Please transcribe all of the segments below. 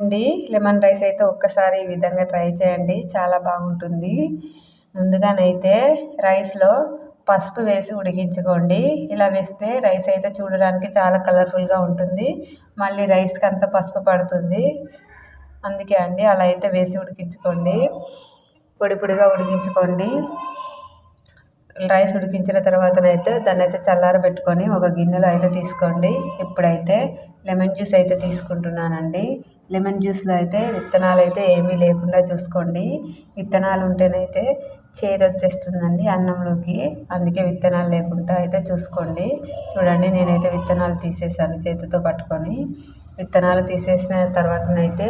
అండి lemon rice అయితే ఒక్కసారి ఈ విధంగా ట్రై చేయండి. చాలా బాగుంటుంది. ముందుగానైతే రైస్లో పసుపు వేసి ఉడికించుకోండి. ఇలా వేస్తే రైస్ అయితే చూడడానికి చాలా కలర్ఫుల్గా ఉంటుంది. మళ్ళీ రైస్కి అంత పసుపు పడుతుంది. అందుకే అండి అలా అయితే వేసి ఉడికించుకోండి. పొడి పొడిగా ఉడికించుకోండి. రైస్ ఉడికించిన తర్వాతనైతే దాన్ని అయితే చల్లారబెట్టుకొని ఒక గిన్నెలో అయితే తీసుకోండి. ఇప్పుడైతే లెమన్ జ్యూస్ అయితే తీసుకుంటున్నానండి. లెమన్ జ్యూస్లో అయితే విత్తనాలు అయితే ఏమీ లేకుండా చూసుకోండి. విత్తనాలు ఉంటేనైతే చేదు వచ్చేస్తుందండి అన్నంలోకి. అందుకే విత్తనాలు లేకుండా అయితే చూసుకోండి. చూడండి నేనైతే విత్తనాలు తీసేసాను చేతితో పట్టుకొని. విత్తనాలు తీసేసిన తర్వాతనైతే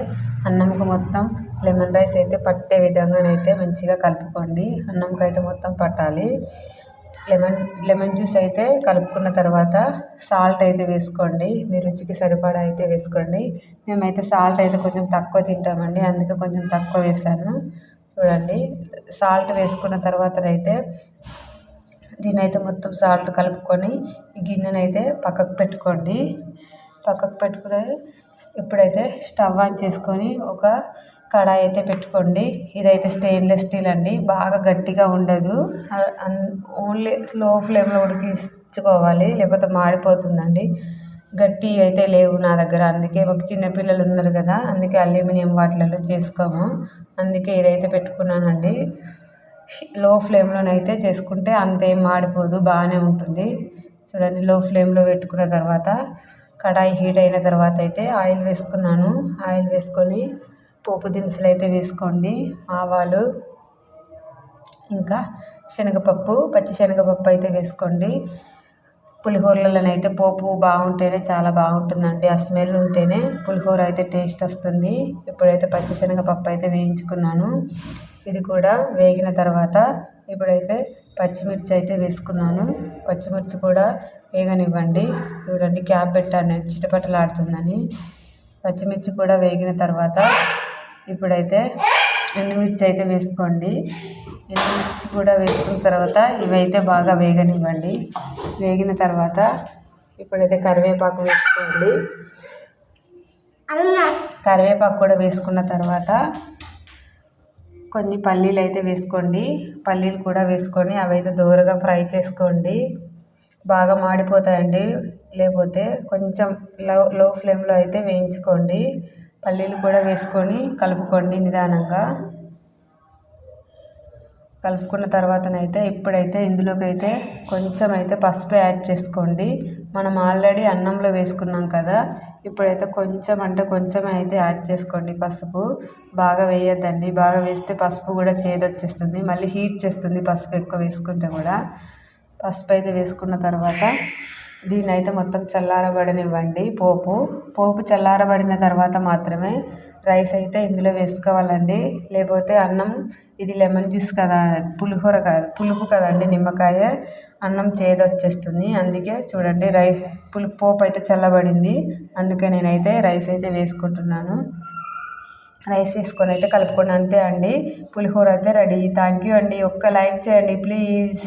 అన్నంకు మొత్తం లెమన్ రైస్ అయితే పట్టే విధంగానైతే మంచిగా కలుపుకోండి. అన్నంకి అయితే మొత్తం పట్టాలి. లెమన్ లెమన్ జ్యూస్ అయితే కలుపుకున్న తర్వాత సాల్ట్ అయితే వేసుకోండి. మీ రుచికి సరిపడా అయితే వేసుకోండి. మేమైతే సాల్ట్ అయితే కొంచెం తక్కువ తింటామండి. అందుకే కొంచెం తక్కువ వేసాను. చూడండి సాల్ట్ వేసుకున్న తర్వాతనైతే దీన్ని అయితే మొత్తం సాల్ట్ కలుపుకొని గిన్నెనైతే పక్కకు పెట్టుకోండి. పక్కకు పెట్టుకుని ఇప్పుడైతే స్టవ్ ఆన్ చేసుకొని ఒక కడాయి అయితే పెట్టుకోండి. ఇదైతే స్టెయిన్లెస్ స్టీల్ అండి. బాగా గట్టిగా ఉండదు. ఓన్లీ స్లో ఫ్లేమ్లో ఉడికించుకోవాలి. లేకపోతే మాడిపోతుందండి. గట్టి అయితే లేవు నా దగ్గర. అందుకే ఒక చిన్నపిల్లలు ఉన్నారు కదా అందుకే అల్యూమినియం వాటిలలో చేసుకోము. అందుకే ఇదైతే పెట్టుకున్నానండి. లో ఫ్లేమ్లోనైతే చేసుకుంటే అంతేం మాడిపోదు బాగానే ఉంటుంది. చూడండి లో ఫ్లేమ్లో పెట్టుకున్న తర్వాత కడాయి హీట్ అయిన తర్వాత అయితే ఆయిల్ వేసుకున్నాను. ఆయిల్ వేసుకొని పోపు దినుసులు అయితే వేసుకోండి. ఆవాలు ఇంకా శనగపప్పు పచ్చి శనగపప్పు అయితే వేసుకోండి. పులిహోరలనైతే పోపు బాగుంటేనే చాలా బాగుంటుందండి. ఆ స్మెల్ ఉంటేనే పులిహోర అయితే టేస్ట్ వస్తుంది. ఇప్పుడైతే పచ్చిశనగపప్పు అయితే వేయించుకున్నాను ఇది కూడా వేగిన తర్వాత ఇప్పుడైతే పచ్చిమిర్చి అయితే వేసుకున్నాను. పచ్చిమిర్చి కూడా వేగనివ్వండి. చూడండి క్యాప్ పెట్టాను. చిటపటలాడుతుందని. పచ్చిమిర్చి కూడా వేగిన తర్వాత ఇప్పుడైతే ఎండుమిర్చి అయితే వేసుకోండి. ఎండుమిర్చి కూడా వేసుకున్న తర్వాత ఇవైతే బాగా వేగనివ్వండి. వేగిన తర్వాత ఇప్పుడైతే కరివేపాకు వేసుకోండి. కరివేపాకు కూడా వేసుకున్న తర్వాత కొన్ని పల్లీలు అయితే వేసుకోండి. పల్లీలు కూడా వేసుకొని అవి అయితే దూరగా ఫ్రై చేసుకోండి. బాగా మాడిపోతాయండి. లేకపోతే కొంచెం లో లో ఫ్లేమ్లో అయితే వేయించుకోండి. పల్లీలు కూడా వేసుకొని కలుపుకోండి నిదానంగా. కలుపుకున్న తర్వాతనైతే ఇప్పుడైతే ఇందులోకి అయితే కొంచెం అయితే పసుపు యాడ్ చేసుకోండి. మనం ఆల్రెడీ అన్నంలో వేసుకున్నాం కదా ఇప్పుడైతే కొంచెం అంటే కొంచెం అయితే యాడ్ చేసుకోండి పసుపు. బాగా వేయద్దండి. బాగా వేస్తే పసుపు కూడా చేదొచ్చేస్తుంది. మళ్ళీ హీట్ చేస్తుంది పసుపు ఎక్కువ వేసుకుంటే కూడా. పసుపు అయితే వేసుకున్న తర్వాత దీన్ని అయితే మొత్తం చల్లారబడనివ్వండి. పోపు పోపు చల్లారబడిన తర్వాత మాత్రమే రైస్ అయితే ఇందులో వేసుకోవాలండి. లేకపోతే అన్నం ఇది లెమన్ జ్యూస్ కదా పులిహోర కాదు పులుపు కదండి నిమ్మకాయ అన్నం చేదు వచ్చేస్తుంది అందుకే చూడండి రైస్ పులుపు పోపు అయితే చల్లబడింది. అందుకే నేనైతే రైస్ అయితే వేసుకుంటున్నాను. రైస్ వేసుకొని అయితే కలుపుకొని అంతే అండి. పులిహోర అయితే రెడీ. థ్యాంక్ యూ అండి. ఒక్క లైక్ చేయండి ప్లీజ్.